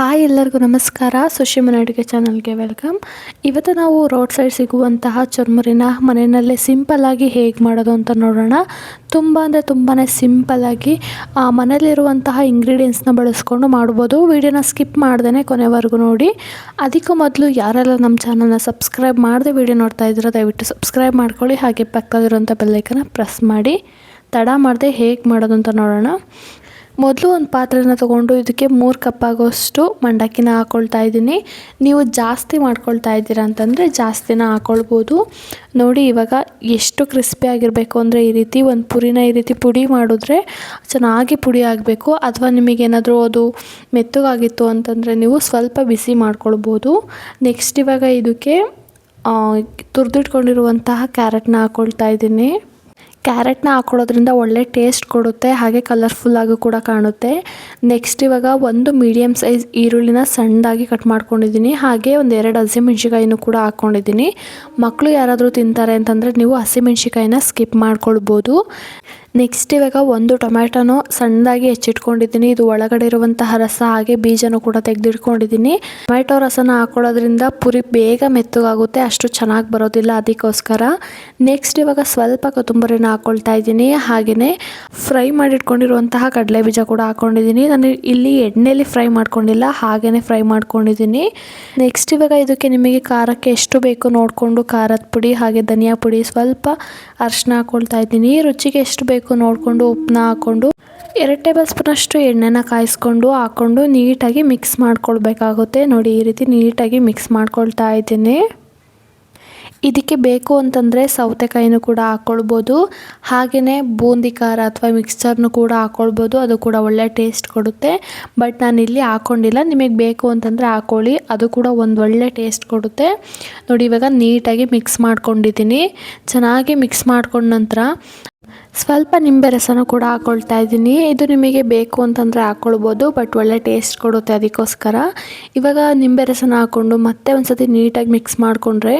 Hi ಎಲ್ಲರಿಗೂ ನಮಸ್ಕಾರ. ಸುಶಿಮನ ಅಡುಗೆ ಚಾನಲ್ಗೆ ವೆಲ್ಕಮ್. ಇವತ್ತು ನಾವು ರೋಡ್ ಸೈಡ್ ಸಿಗುವಂತಹ ಚುರ್ಮುರಿನ ಮನೆಯಲ್ಲೇ ಸಿಂಪಲ್ಲಾಗಿ ಹೇಗೆ ಮಾಡೋದು ಅಂತ ನೋಡೋಣ. ತುಂಬ ಅಂದರೆ ತುಂಬಾ ಸಿಂಪಲ್ಲಾಗಿ ಮನೇಲಿರುವಂತಹ ಇಂಗ್ರೀಡಿಯೆಂಟ್ಸ್ನ ಬಳಸ್ಕೊಂಡು ಮಾಡ್ಬೋದು. ವಿಡಿಯೋನ ಸ್ಕಿಪ್ ಮಾಡ್ದೇ ಕೊನೆವರೆಗೂ ನೋಡಿ. ಅದಕ್ಕೂ ಮೊದಲು ಯಾರೆಲ್ಲ ನಮ್ಮ ಚಾನಲ್ನ ಸಬ್ಸ್ಕ್ರೈಬ್ ಮಾಡದೆ ವಿಡಿಯೋ ನೋಡ್ತಾ ಇದ್ದೀರೋ, ದಯವಿಟ್ಟು ಸಬ್ಸ್ಕ್ರೈಬ್ ಮಾಡ್ಕೊಳ್ಳಿ. ಹಾಗೆ ಪಕ್ಕದಲ್ಲಿರುವಂಥ ಬೆಲ್ಲೈಕನ್ನ ಪ್ರೆಸ್ ಮಾಡಿ. ತಡ ಮಾಡದೆ ಹೇಗೆ ಮಾಡೋದು ಅಂತ ನೋಡೋಣ. ಮೊದಲು ಒಂದು ಪಾತ್ರೆನ ತೊಗೊಂಡು ಇದಕ್ಕೆ ಮೂರು ಕಪ್ ಆಗೋಷ್ಟು ಮಂಡಕ್ಕಿನ ಹಾಕ್ಕೊಳ್ತಾ ಇದ್ದೀನಿ. ನೀವು ಜಾಸ್ತಿ ಮಾಡ್ಕೊಳ್ತಾ ಇದ್ದೀರಾ ಅಂತಂದರೆ ಜಾಸ್ತಿನ ಹಾಕ್ಕೊಳ್ಬೋದು ನೋಡಿ, ಇವಾಗ ಎಷ್ಟು ಕ್ರಿಸ್ಪಿ ಆಗಿರಬೇಕು ಅಂದರೆ ಈ ರೀತಿ ಒಂದು ಪುರಿನ ಈ ರೀತಿ ಪುಡಿ ಮಾಡಿದ್ರೆ ಚೆನ್ನಾಗಿ ಪುಡಿ ಆಗಬೇಕು. ಅಥವಾ ನಿಮಗೇನಾದರೂ ಅದು ಮೆತ್ತಗಾಗಿತ್ತು ಅಂತಂದರೆ ನೀವು ಸ್ವಲ್ಪ ಬಿಸಿ ಮಾಡ್ಕೊಳ್ಬೋದು. ನೆಕ್ಸ್ಟ್ ಇವಾಗ ಇದಕ್ಕೆ ತುರಿದಿಟ್ಕೊಂಡಿರುವಂತಹ ಕ್ಯಾರೆಟ್ನ ಹಾಕ್ಕೊಳ್ತಾ ಇದ್ದೀನಿ. ಕ್ಯಾರೆಟ್ನ ಹಾಕೊಳ್ಳೋದ್ರಿಂದ ಒಳ್ಳೆ ಟೇಸ್ಟ್ ಕೊಡುತ್ತೆ, ಹಾಗೆ ಕಲರ್ಫುಲ್ಲಾಗೂ ಕೂಡ ಕಾಣುತ್ತೆ. ನೆಕ್ಸ್ಟ್ ಇವಾಗ ಒಂದು ಮೀಡಿಯಮ್ ಸೈಜ್ ಈರುಳ್ಳಿನ ಸಣ್ಣದಾಗಿ ಕಟ್ ಮಾಡ್ಕೊಂಡಿದ್ದೀನಿ. ಹಾಗೆ ಒಂದು ಎರಡು ಹಸಿಮೆಣ್ಸಿಕಾಯಿನೂ ಕೂಡ ಹಾಕ್ಕೊಂಡಿದ್ದೀನಿ ಮಕ್ಕಳು ಯಾರಾದರೂ ತಿಂತಾರೆ ಅಂತಂದರೆ ನೀವು ಹಸಿಮೆಣ್ಸಿಕಾಯಿನ ಸ್ಕಿಪ್ ಮಾಡ್ಕೊಳ್ಬೋದು. ನೆಕ್ಸ್ಟ್ ಇವಾಗ ಒಂದು ಟೊಮ್ಯಾಟೊನೂ ಸಣ್ಣದಾಗಿ ಹೆಚ್ಚಿಟ್ಕೊಂಡಿದ್ದೀನಿ. ಇದು ಒಳಗಡೆ ಇರುವಂತಹ ರಸ ಹಾಗೆ ಬೀಜನೂ ಕೂಡ ತೆಗೆದಿಟ್ಕೊಂಡಿದ್ದೀನಿ. ಟೊಮ್ಯಾಟೊ ರಸನ ಹಾಕೊಳ್ಳೋದ್ರಿಂದ ಪುರಿ ಬೇಗ ಮೆತ್ತಗಾಗುತ್ತೆ, ಅಷ್ಟು ಚೆನ್ನಾಗಿ ಬರೋದಿಲ್ಲ ಅದಕ್ಕೋಸ್ಕರ. ನೆಕ್ಸ್ಟ್ ಇವಾಗ ಸ್ವಲ್ಪ ಕೊತ್ತಂಬರಿನ ಹಾಕೊಳ್ತಾ ಇದ್ದೀನಿ. ಹಾಗೆಯೇ ಫ್ರೈ ಮಾಡಿಟ್ಕೊಂಡಿರುವಂತಹ ಕಡಲೆ ಬೀಜ ಕೂಡ ಹಾಕ್ಕೊಂಡಿದ್ದೀನಿ ನಾನು ಇಲ್ಲಿ ಎಣ್ಣೆಯಲ್ಲಿ ಫ್ರೈ ಮಾಡ್ಕೊಂಡಿಲ್ಲ ಹಾಗೆಯೇ ಫ್ರೈ ಮಾಡ್ಕೊಂಡಿದ್ದೀನಿ. ನೆಕ್ಸ್ಟ್ ಇವಾಗ ಇದಕ್ಕೆ ನಿಮಗೆ ಖಾರಕ್ಕೆ ಎಷ್ಟು ಬೇಕು ನೋಡಿಕೊಂಡು ಖಾರದ ಪುಡಿ ಹಾಗೆ ಧನಿಯಾ ಪುಡಿ ಸ್ವಲ್ಪ ಅರಿಶಿನ ಹಾಕ್ಕೊಳ್ತಾ ಇದ್ದೀನಿ. ರುಚಿಗೆ ಎಷ್ಟು ಬೇಕು ಬೇಕು ನೋಡಿಕೊಂಡು ಉಪ್ಪನ್ನ ಹಾಕ್ಕೊಂಡು ಎರಡು ಟೇಬಲ್ ಸ್ಪೂನಷ್ಟು ಎಣ್ಣೆನ ಕಾಯಿಸ್ಕೊಂಡು ಹಾಕ್ಕೊಂಡು ನೀಟಾಗಿ ಮಿಕ್ಸ್ ಮಾಡ್ಕೊಳ್ಬೇಕಾಗುತ್ತೆ. ನೋಡಿ, ಈ ರೀತಿ ನೀಟಾಗಿ ಮಿಕ್ಸ್ ಮಾಡ್ಕೊಳ್ತಾ ಇದ್ದೀನಿ. ಇದಕ್ಕೆ ಬೇಕು ಅಂತಂದರೆ ಸೌತೆಕಾಯಿನೂ ಕೂಡ ಹಾಕ್ಕೊಳ್ಬೋದು ಹಾಗೆಯೇ ಬೂಂದಿ ಖಾರ ಅಥವಾ ಮಿಕ್ಸ್ಚರ್ನು ಕೂಡ ಹಾಕ್ಕೊಳ್ಬೋದು ಅದು ಕೂಡ ಒಳ್ಳೆ ಟೇಸ್ಟ್ ಕೊಡುತ್ತೆ. ಬಟ್ ನಾನು ಇಲ್ಲಿ ಹಾಕ್ಕೊಂಡಿಲ್ಲ ನಿಮಗೆ ಬೇಕು ಅಂತಂದರೆ ಹಾಕ್ಕೊಳ್ಳಿ ಅದು ಕೂಡ ಒಂದು ಒಳ್ಳೆ ಟೇಸ್ಟ್ ಕೊಡುತ್ತೆ. ನೋಡಿ, ಇವಾಗ ನೀಟಾಗಿ ಮಿಕ್ಸ್ ಮಾಡ್ಕೊಂಡಿದ್ದೀನಿ. ಚೆನ್ನಾಗಿ ಮಿಕ್ಸ್ ಮಾಡ್ಕೊಂಡ ನಂತರ ಸ್ವಲ್ಪ ನಿಂಬೆ ರಸನ ಕೂಡ ಹಾಕ್ಕೊಳ್ತಾ ಇದ್ದೀನಿ. ಇದು ನಿಮಗೆ ಬೇಕು ಅಂತಂದರೆ ಹಾಕ್ಕೊಳ್ಬೋದು ಬಟ್ ಒಳ್ಳೆ ಟೇಸ್ಟ್ ಕೊಡುತ್ತೆ ಅದಕ್ಕೋಸ್ಕರ. ಇವಾಗ ನಿಂಬೆ ರಸನ ಹಾಕ್ಕೊಂಡು ಮತ್ತೆ ಒಂದು ಸತಿ ನೀಟಾಗಿ ಮಿಕ್ಸ್ ಮಾಡಿಕೊಂಡ್ರೆ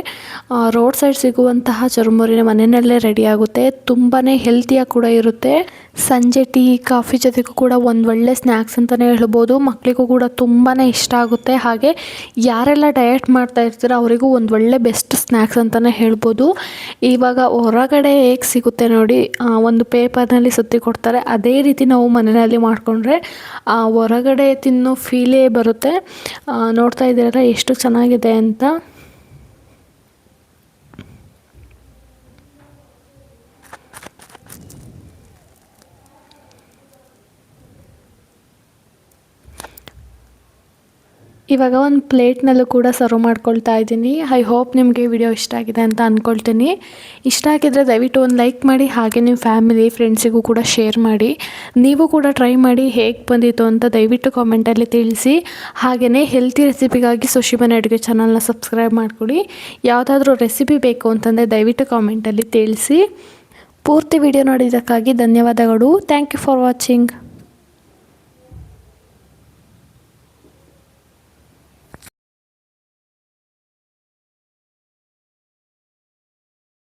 ರೋಡ್ ಸೈಡ್ ಸಿಗುವಂತಹ ಚುರುಮುರಿನ ಮನೆಯಲ್ಲೇ ರೆಡಿ ಆಗುತ್ತೆ. ತುಂಬಾ ಹೆಲ್ತಿಯಾಗಿ ಕೂಡ ಇರುತ್ತೆ. ಸಂಜೆ ಟೀ, ಕಾಫಿ ಜೊತೆಗೂ ಕೂಡ ಒಂದು ಒಳ್ಳೆ ಸ್ನ್ಯಾಕ್ಸ್ ಅಂತಲೇ ಹೇಳ್ಬೋದು. ಮಕ್ಕಳಿಗೂ ಕೂಡ ತುಂಬಾ ಇಷ್ಟ ಆಗುತ್ತೆ. ಹಾಗೆ ಯಾರೆಲ್ಲ ಡಯಟ್ ಮಾಡ್ತಾ ಇರ್ತೀರೋ ಅವರಿಗೂ ಒಂದು ಒಳ್ಳೆ ಬೆಸ್ಟ್ ಸ್ನ್ಯಾಕ್ಸ್ ಅಂತಲೇ ಹೇಳ್ಬೋದು. ಇವಾಗ ಹೊರಗಡೆ ಹೇಗೆ ಸಿಗುತ್ತೆ ನೋಡಿ ಒಂದು ಪೇಪರ್ನಲ್ಲಿ ಸುತ್ತಿ ಕೊಡ್ತಾರೆ. ಅದೇ ರೀತಿ ನಾವು ಮನೆಯಲ್ಲಿ ಮಾಡಿಕೊಂಡ್ರೆ ಹೊರಗಡೆ ತಿನ್ನೋ ಫೀಲೇ ಬರುತ್ತೆ. ನೋಡ್ತಾ ಇದ್ದೀರಲ್ಲ, ಎಷ್ಟು ಚೆನ್ನಾಗಿದೆ ಅಂತ. ಇವಾಗ ಒಂದು ಪ್ಲೇಟ್ನಲ್ಲೂ ಕೂಡ ಸರ್ವ್ ಮಾಡ್ಕೊಳ್ತಾ ಇದ್ದೀನಿ. ಐ ಹೋಪ್ ನಿಮಗೆ ವಿಡಿಯೋ ಇಷ್ಟ ಆಗಿದೆ ಅಂತ ಅಂದ್ಕೊಳ್ತೀನಿ ಇಷ್ಟ ಆಗಿದ್ರೆ ದಯವಿಟ್ಟು ಒಂದು ಲೈಕ್ ಮಾಡಿ, ಹಾಗೆ ನಿಮ್ಮ ಫ್ಯಾಮಿಲಿ ಫ್ರೆಂಡ್ಸಿಗೂ ಕೂಡ ಶೇರ್ ಮಾಡಿ. ನೀವು ಕೂಡ ಟ್ರೈ ಮಾಡಿ ಹೇಗೆ ಬಂದಿತ್ತು ಅಂತ ದಯವಿಟ್ಟು ಕಾಮೆಂಟಲ್ಲಿ ತಿಳಿಸಿ. ಹಾಗೆಯೇ ಹೆಲ್ತಿ ರೆಸಿಪಿಗಾಗಿ ಸುಶಿಮನೆ ಅಡುಗೆ ಚಾನಲ್ನ ಸಬ್ಸ್ಕ್ರೈಬ್ ಮಾಡಿಕೊಡಿ. ಯಾವುದಾದ್ರೂ ರೆಸಿಪಿ ಬೇಕು ಅಂತಂದರೆ ದಯವಿಟ್ಟು ಕಾಮೆಂಟಲ್ಲಿ ತಿಳಿಸಿ. ಪೂರ್ತಿ ವಿಡಿಯೋ ನೋಡಿದ್ದಕ್ಕಾಗಿ ಧನ್ಯವಾದಗಳು. Thank you for watching